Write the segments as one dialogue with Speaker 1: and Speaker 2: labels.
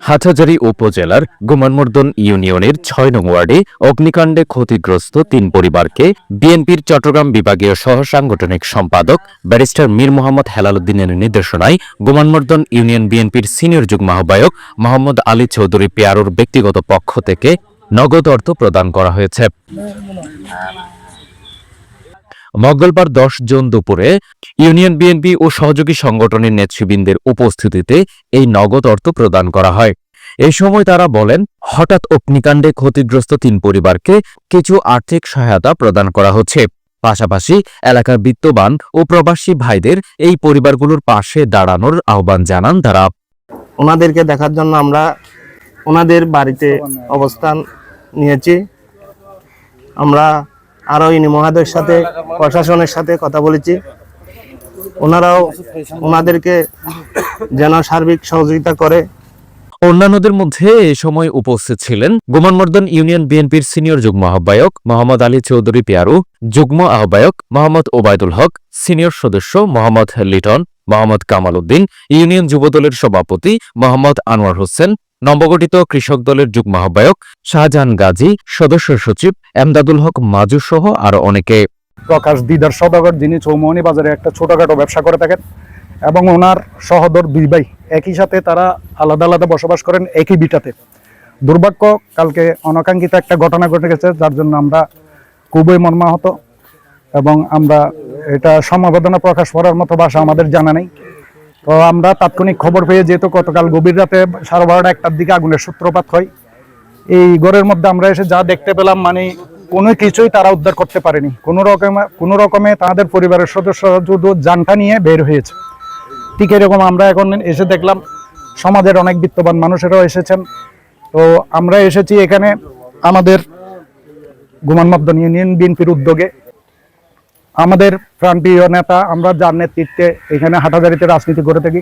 Speaker 1: হাটহাজারী উপজেলার গুমানমর্দন ইউনিয়নের ছয় নং ওয়ার্ডে অগ্নিকাণ্ডে ক্ষতিগ্রস্ত তিন পরিবারকে বিএনপির চট্টগ্রাম বিভাগীয় সহ সাংগঠনিক সম্পাদক ব্যারিস্টার মীর মোহাম্মদ হেলালুদ্দিনের নির্দেশনায় গুমানমর্দন ইউনিয়ন বিএনপির সিনিয়র যুগ্ম আহ্বায়ক মোহাম্মদ আলী চৌধুরী পেয়ারোর ব্যক্তিগত পক্ষ থেকে নগদ অর্থ প্রদান করা হয়েছে। মঙ্গলবার দশ জুন দুপুরে ইউনিয়ন বিএনপি ও সহযোগী সংগঠনের নেতৃবৃন্দের উপস্থিতিতে এই নগদ অর্থ প্রদান করা হয়। এই সময় তারা বলেন, হঠাৎ অগ্নিকাণ্ডে ক্ষতিগ্রস্ত তিন পরিবারকে কিছু আর্থিক সহায়তা প্রদান করা হচ্ছে। পাশাপাশি এলাকার বিত্তবান ও প্রবাসী ভাইদের এই পরিবারগুলোর পাশে দাঁড়ানোর আহ্বান জানান তারা।
Speaker 2: ওনাদেরকে দেখার জন্য আমরা ওনাদের বাড়িতে অবস্থান নিয়েছি। আমরা আরও ইনি মহাদের সাথে, প্রশাসনের সাথে কথা বলেছি। ওনারাও ওনাদেরকে যেন সার্বিক সহযোগিতা করে।
Speaker 1: অন্যান্যদের মধ্যে এ সময় উপস্থিত ছিলেন গোমানমর্দন ইউনিয়ন বিএনপির সিনিয়র যুগ্ম আহ্বায়ক মোহাম্মদ আলী চৌধুরী পিয়ারু, যুগ্ম আহ্বায়ক মোহাম্মদ ওবায়দুল হক, সিনিয়র সদস্য মোহাম্মদ লিটন, মোহাম্মদ কামাল উদ্দিন, ইউনিয়ন যুবদলের সভাপতি মোহাম্মদ আনোয়ার হোসেন নবগঠিত কৃষক দলের যুগ্ম আহ্বায়ক শাহজাহান গাজী, সদস্য সচিব এমদাদুল হক মাজু সহ আরও অনেকে।
Speaker 3: প্রকাশ দিদার সদাগর, যিনি চৌমোহনী বাজারে একটা ছোটখাটো ব্যবসা করে থাকেন, এবং ওনার সহদর দুই ভাই একই সাথে তারা আলাদা আলাদা বসবাস করেন একই বিটাতে। দুর্ভাগ্য, কালকে অনাকাঙ্ক্ষিত একটা ঘটনা ঘটে গেছে, যার জন্য আমরা খুবই মর্মাহত, এবং আমরা এটা সমবেদনা প্রকাশ করার মতো ভাষা আমাদের জানা নেই। তো আমরা তাৎক্ষণিক খবর পেয়ে যেহেতু গতকাল গভীর রাতে সাড়ে বারোটা একটার দিকে আগুনের সূত্রপাত হয়। এই ঘরের মধ্যে আমরা এসে যা দেখতে পেলাম মানে কোনো কিছুই তারা উদ্ধার করতে পারেনি। কোনো রকমে কোনো রকমে তাদের পরিবারের সদস্যরা শুধু যানটা নিয়ে বের হয়েছে। ঠিক এরকম আমরা এখন এসে দেখলাম, সমাজের অনেক বিত্তবান মানুষেরাও এসেছেন। তো আমরা এসেছি এখানে আমাদের গুমানমদ্দন ইউনিয়ন বিএনপির উদ্যোগে। আমাদের প্রান্তীয় নেতা, আমরা যার নেতৃত্বে এখানে হাটাজারিতে রাজনীতি করে থাকি,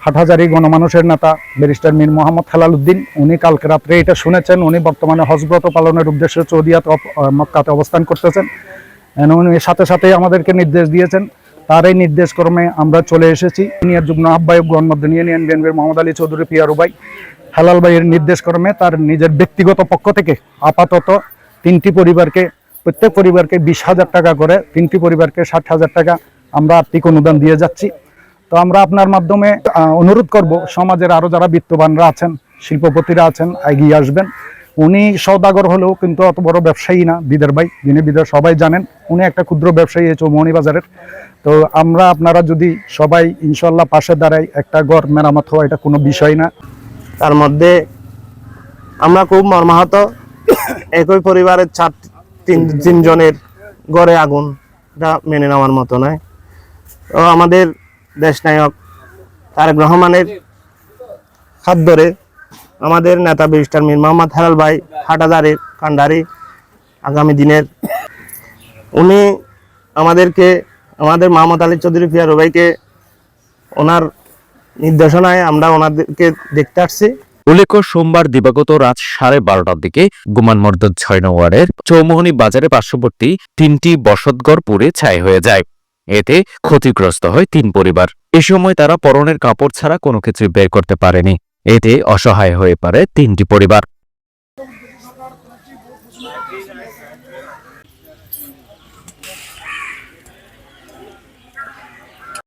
Speaker 3: হাটহাজারি গণমানুষের নেতা ব্যারিস্টার মীর মোহাম্মদ হেলাল উদ্দিন, উনি কালকে রাত্রে এটা শুনেছেন, উনি বর্তমানে হজব্রত পালনের উদ্দেশ্যে চৌদিয়াত মক্কাতে অবস্থান করতেছেন। উনি সাথে সাথে আমাদেরকে নির্দেশ দিয়েছেন। তার এই নির্দেশ ক্রমে আমরা চলে এসেছি। ইউনিয়ন যুগ্ম আহ্বায়ক গণমদ্দিন ইউনিয়ন বিএনপির মোহাম্মদ আলী চৌধুরী, পিয়ারু ভাই। হেলাল ভাইয়ের নির্দেশ ক্রমে তার নিজের ব্যক্তিগত পক্ষ থেকে আপাতত তিনটি পরিবারকে প্রত্যেক পরিবারকে বিশ হাজার টাকা করে, তিনটি পরিবারকে ষাট হাজার টাকা আমরা আর্থিক অনুদান দিয়ে যাচ্ছি। তো আমরা আপনার মাধ্যমে অনুরোধ করব, সমাজের আরও যারা বিত্তবানরা আছেন, শিল্পপতিরা আছেন, এগিয়ে আসবেন। উনি সৌদাগর হলেও কিন্তু অত বড় ব্যবসায়ী না, বিদের ভাই, যিনি বিদের সবাই জানেন, উনি একটা ক্ষুদ্র ব্যবসায়ী চৌমোহনী বাজারের। তো আমরা আপনারা যদি সবাই ইনশাল্লাহ পাশে দাঁড়াই, একটা ঘর মেরামত হওয়া এটা কোনো বিষয় না।
Speaker 2: তার মধ্যে আমরা খুব মর্মাহত, একই পরিবারের চার তিন তিনজনের গড়ে আগুন এটা মেনে নেওয়ার মতো নয়। তো আমাদের দেশনায়ক তারেক রহমানের হাত ধরে আমাদের নেতা ব্যারিস্টার মীর মোহাম্মদ হেলাল ভাই হাটাদারের কান্ডারি আগামী দিনের। উনি আমাদেরকে আমাদের মোহাম্মদ আলী চৌধুরী পিয়ারু ভাইকে ওনার নির্দেশনায় আমরা ওনাদেরকে দেখতে আসছি।
Speaker 1: উল্লেখ্য, সোমবার দিবাগত রাত সাড়ে বারোটার দিকে গুমানমর্দ ছয় নম্বরের চৌমোহনী বাজারে পার্শ্ববর্তী তিনটি বসতঘর পুড়ে ছাই হয়ে যায়। এতে ক্ষতিগ্রস্ত হয় তিন পরিবার। এ সময় তারা পরনের কাপড় ছাড়া কোনো কিছু বের করতে পারেনি। এতে অসহায় হয়ে পারে তিনটি পরিবার।